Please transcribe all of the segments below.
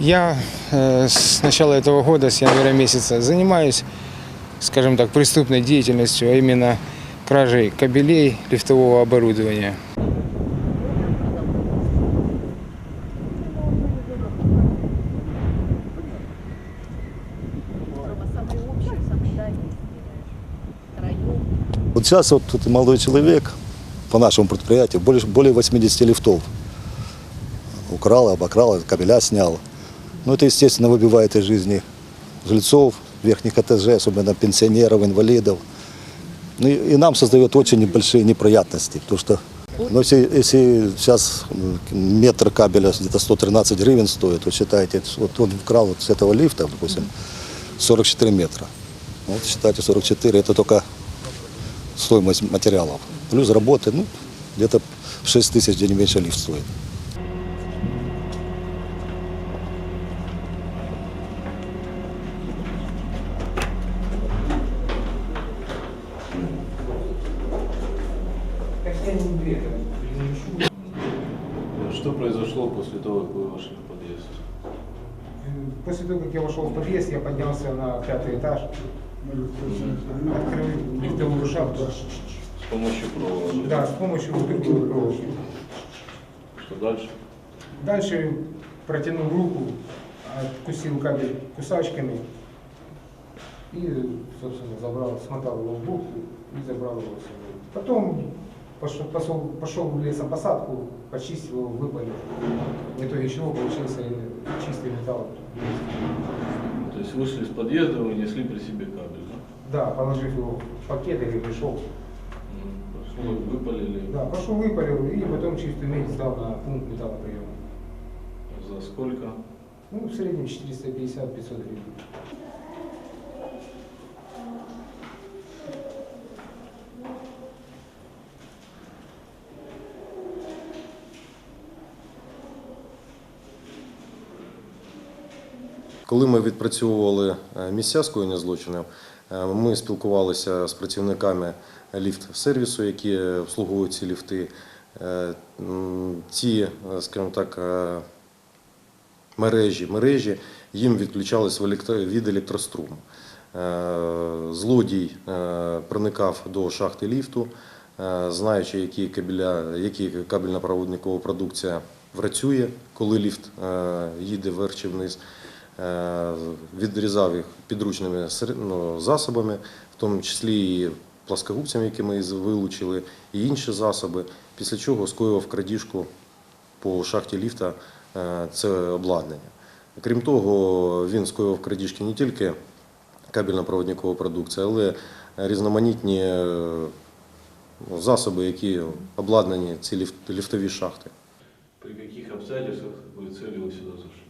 Я с начала этого года, с января месяца, занимаюсь, скажем так, преступной деятельностью, а именно кражей кабелей лифтового оборудования. Вот сейчас вот тут молодой человек по нашему предприятию более, более 80 лифтов украл, обокрал, кабеля снял. Ну, это, естественно, выбивает из жизни жильцов верхних этажей, особенно пенсионеров, инвалидов. Ну, и, нам создает очень большие неприятности, потому что ну, если, если сейчас метр кабеля где-то 113 гривен стоит, то считайте, вот он вкрал вот с этого лифта, допустим, 44 метра. Вот считайте, 44 это только стоимость материалов. Плюс работы, ну, где-то в 6 тысяч день меньше лифт стоит. Что произошло после того, как вы вошли в подъезд? После того, как я вошел в подъезд, я поднялся на пятый этаж, открыл лифтовую шахту. С помощью провода? Да, с помощью выпуклой проволоки. Что дальше? Дальше протянул руку, откусил кабель кусачками и, собственно, забрал, смотал его в бухту и забрал его с собой. Потом пошел, пошел, пошел в лесопосадку, почистил его, выпалил. В итоге чего получился чистый металл. То есть вышли из подъезда, вы несли при себе кабель, да? Да, положив его в пакет и пришел. М, Пошли, выпалили. Да, пошел выпалил и потом чистую медь сдал на пункт металлоприема. За сколько? Ну, в среднем 450-500 гривен. Коли ми відпрацьовували е, місця скоєння злочинів, е, ми спілкувалися з працівниками ліфт-сервісу, які обслуговують ці ліфти. Е, Ці, скажімо так, мережі, мережі їм відключались від електроструму. Злодій проникав до шахти ліфту, знаючи, які кабеля, які кабельно-проводникова продукція працює, коли ліфт їде вверх чи вниз. Е, Відрізав їх підручними ну, засобами, в тому числі і пласкогубцями, які ми вилучили, і інші засоби, після чого скоював крадіжку по шахті ліфта е, це обладнання. Крім того, він скоював крадіжки не тільки кабельно-проводникова продукція, але різноманітні е, засоби, які обладнані ці ліфтові шахти. При каких обстоятельствах целью вы сюда зашли?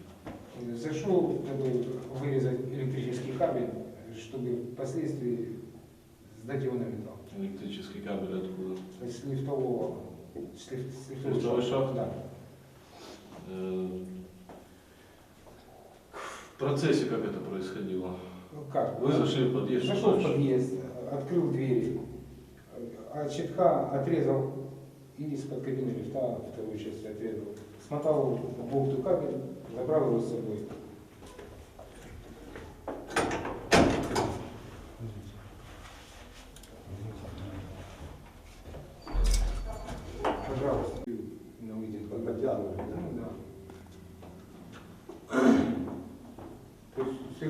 Зашел, чтобы вырезать электрический кабель, чтобы впоследствии сдать его на металл. Электрический кабель откуда? С лифтового, с лифт- с Лифтовой шахты. шахты? Да. Э, В процессе как это происходило? Ну как? Вы зашли в подъезд, Зашел в подъезд, открыл двери, от щитка отрезал и из-под кабины лифта вторую часть отрезал. Смотал в бухту кабель, забрал его с собой. Пожалуйста. На выйдет подтягиваю. Ну, да. То есть все